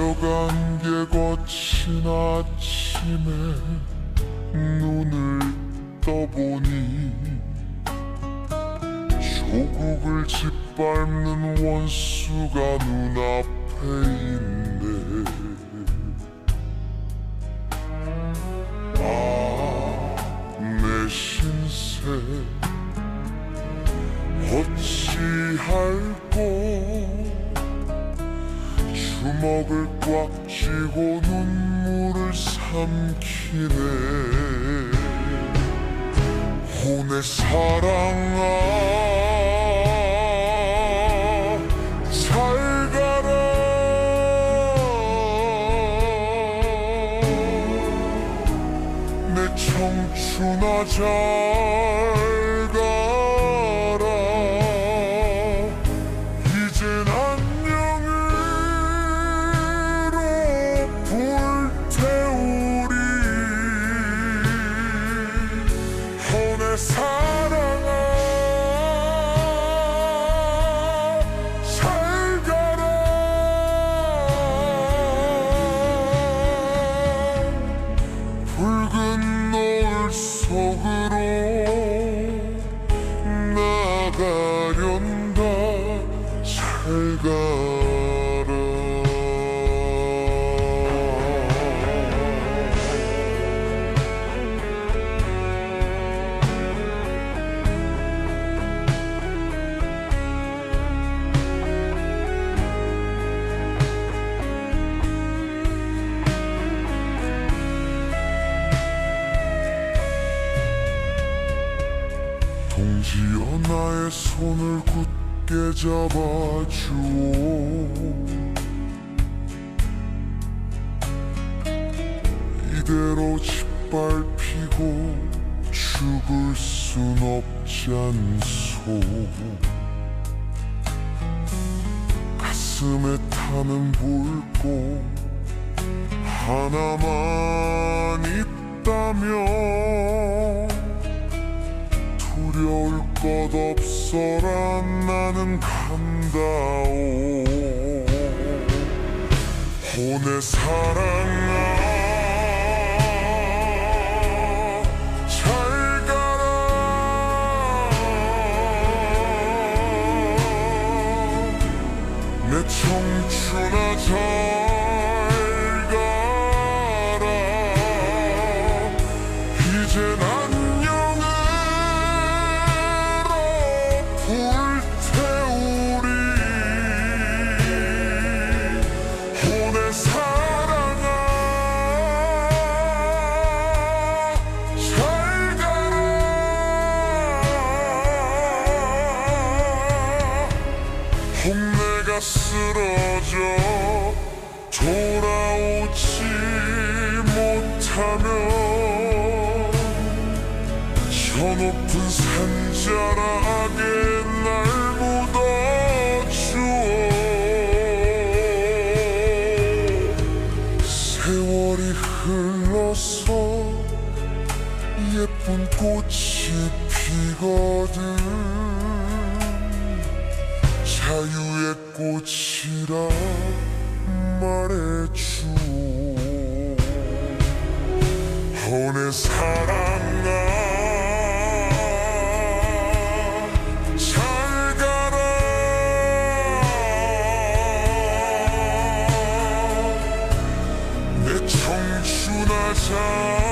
게 거친 아침에 눈을 떠보니 조국을 짓밟는 원수가 눈앞에 있네. 아, 내 신세 어찌할꼬 주 먹을 꽉 쥐고 눈물을 삼키네. 오내 사랑아 잘 가라. 내 청춘아 잘 나가련다. 잘가 나의 손을 굳게 잡아주오. 이대로 짓밟히고 죽을 순 없지 않소. 가슴에 타는 불꽃 하나만 있다면 두려울 것 없어라 나는 간다오. 오내 사랑 쓰러져 돌아오지 못하면 저 높은 산자락에 날 묻어주어 세월이 흘러서 예쁜 꽃이 피거든 자유 의 꽃이라 말해주오. 오내 사랑아 잘